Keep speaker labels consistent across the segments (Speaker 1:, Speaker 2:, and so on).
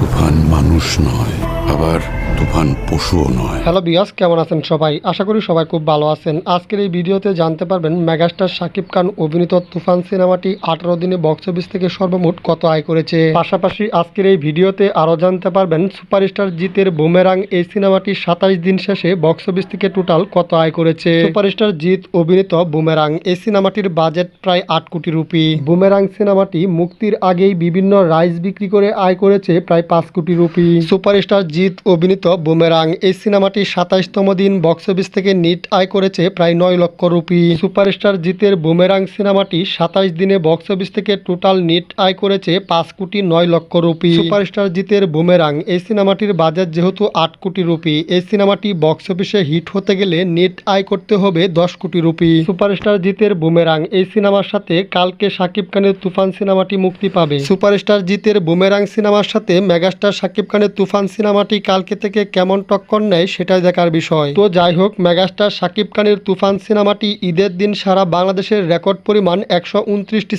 Speaker 1: তুফান মানুষ নয় আবার তুফান পশুও নয়।
Speaker 2: হ্যালো বিয়াস, কেমন আছেন সবাই? আশা করি সবাই খুব ভালো আছেন। আজকের এই ভিডিওতে জানতে পারবেন মেগাস্টার শাকিব খান অভিনীত তুফান সিনেমাটি আঠারো দিনে বক্স অফিস থেকে সর্বমোট কত আয় করেছে? পাশাপাশি আজকের এই ভিডিওতে আরও জানতে পারবেন সুপারস্টার জিতের বুমেরাং এই সিনেমাটি সাতাইশ দিন শেষে বক্স অফিস থেকে টোটাল কত আয় করেছে? সুপারস্টার জিৎ অভিনীত বুমেরাং এই সিনেমাটির বাজেট প্রায় আট কোটি রুপি। বুমেরাং সিনেমাটি মুক্তির আগেই বিভিন্ন রাইস বিক্রি করে আয় করেছে প্রায় পাঁচ কোটি রুপি। সুপারস্টার জিৎ অভিনীত বুমেরাং এই সিনেমাটি সাতাইশতম দিন বক্স অফিস থেকে নিট আয় করেছে প্রায় নয় লক্ষ রুপি। সুপারস্টার জিতের বুমেরাং সিনেমাটি সাতাইশ দিনে বক্স অফিস থেকে টোটাল নিট আয় করেছে পাঁচ কোটি নয় লক্ষ রুপি। সুপারস্টার জিতের বুমেরাং এই সিনেমাটির বাজার যেহেতু আট কোটি রুপি, এই সিনেমাটি বক্স অফিসে হিট হতে গেলে নেট আয় করতে হবে দশ কোটি রুপি। সুপারস্টার জিতের বুমেরাং এই সিনেমার সাথে কালকে শাকিব খানের তুফান সিনেমাটি মুক্তি পাবে। সুপারস্টার জিতের বুমেরাং সিনেমার সাথে মেগাস্টার শাকিব খানের তুফান সিনেমাটি কালকে থেকে কেমন টক্কর নেয় সেটাই দেখার বিষয়। তো যাই হোক, মেগাস্টার শাকিব খানের তুফান সিনেমাটি ঈদের দিন সারা বাংলাদেশের রেকর্ড পরিমাণ একশো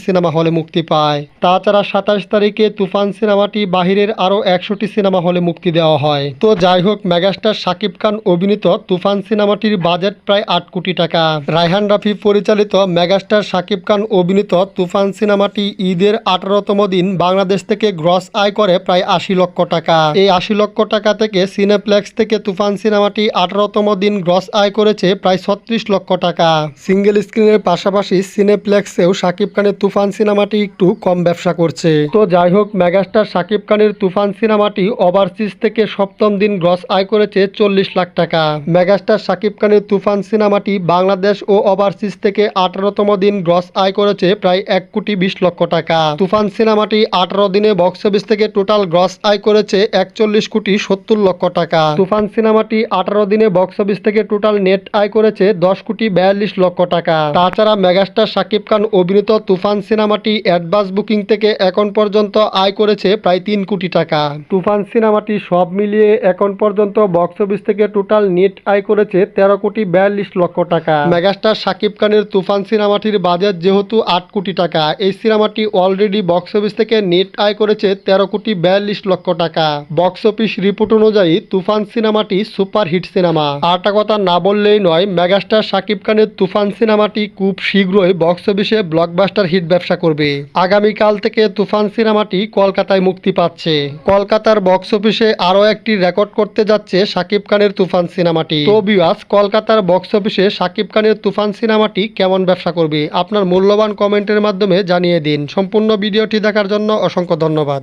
Speaker 2: সিনেমা হলে মুক্তি পায়। তাছাড়া সাতাশ তারিখে তুফান সিনেমাটি বাহিরের আরও একশোটি সিনেমা হলে মুক্তি দেওয়া হয়। তো যাই হোক, মেগাস্টার শাকিব খান অভিনীত তুফান সিনেমাটির বাজেট প্রায় আট কোটি টাকা। রায়হান রাফি পরিচালিত মেগাস্টার শাকিব খান অভিনীত তুফান সিনেমাটি ঈদের আঠারোতম দিন বাংলাদেশ থেকে গ্রস আয় করে প্রায় আশি লক্ষ টাকা। এই আশি লক্ষ টাকা থেকে সিনেপ্লেক্স থেকে তুফান সিনেমাটি আঠারোতম দিন গ্রস আয় করেছে প্রায় ছত্রিশ লক্ষ টাকা। সিঙ্গেল স্ক্রিনের পাশাপাশি সিনেপ্লেক্সেও শাকিব খানের তুফান সিনেমাটি একটু কম ব্যবসা করছে। তো যাই হোক, মেগাস্টার শাকিব খানের তুফান সিনেমাটি ওভারসিজ থেকে সপ্তম দিন গ্রস আয় করেছে চল্লিশ লাখ টাকা। মেগাস্টার শাকিব খানের তুফান সিনেমাটি বাংলাদেশ ও ওভারসিজ থেকে আঠারোতম দিন গ্রস আয় করেছে প্রায় এক কোটি বিশ লক্ষ টাকা। তুফান সিনেমাটি আঠারো দিনে বক্স অফিস থেকে টোটাল গ্রস আয় করেছে একচল্লিশ কোটি সত্তর লক্ষ টাকা। তুফান সিনেমাটি আঠারো দিনে বক্স অফিস থেকে টোটাল নেট আয় করেছে দশ কোটি বিয়াল্লিশ লক্ষ টাকা। তাছাড়া মেগাস্টার শাকিব খান অভিনীত তুফান সিনেমাটি অ্যাডভান্স বুকিং থেকে এখন পর্যন্ত আয় করেছে প্রায় তিন কোটি টাকা। তুফান সিনেমাটি সব মিলিয়ে এখন পর্যন্ত বক্স অফিস থেকে টোটাল নেট আয় করেছে তেরো কোটি বিয়াল্লিশ লক্ষ টাকা। মেগাস্টার শাকিব খানের তুফান সিনেমাটির বাজেট যেহেতু আট কোটি টাকা, এই সিনেমাটি অলরেডি বক্স অফিস থেকে নেট আয় করেছে তেরো কোটি বিয়াল্লিশ লক্ষ টাকা। বক্স অফিস রিপোর্ট অনুযায়ী তুফান সিনেমাটি সুপার হিট সিনেমা। আরটা কথা না বললেই নয়, মেগাস্টার শাকিব খানের তুফান সিনেমাটি খুব শীঘ্রই বক্স অফিসে ব্লকবাস্টার হিট ব্যবসা করবে। আগামীকাল থেকে তুফান সিনেমাটি কলকাতায় মুক্তি পাচ্ছে। কলকাতার বক্স অফিসে আরও একটি রেকর্ড করতে যাচ্ছে শাকিব খানের তুফান সিনেমাটি। তো বিওয়াস কলকাতার বক্স অফিসে শাকিব খানের তুফান সিনেমাটি কেমন ব্যবসা করবে? আপনার মূল্যবান কমেন্টের মাধ্যমে জানিয়ে দিন। সম্পূর্ণ ভিডিওটি দেখার জন্য অসংখ্য ধন্যবাদ।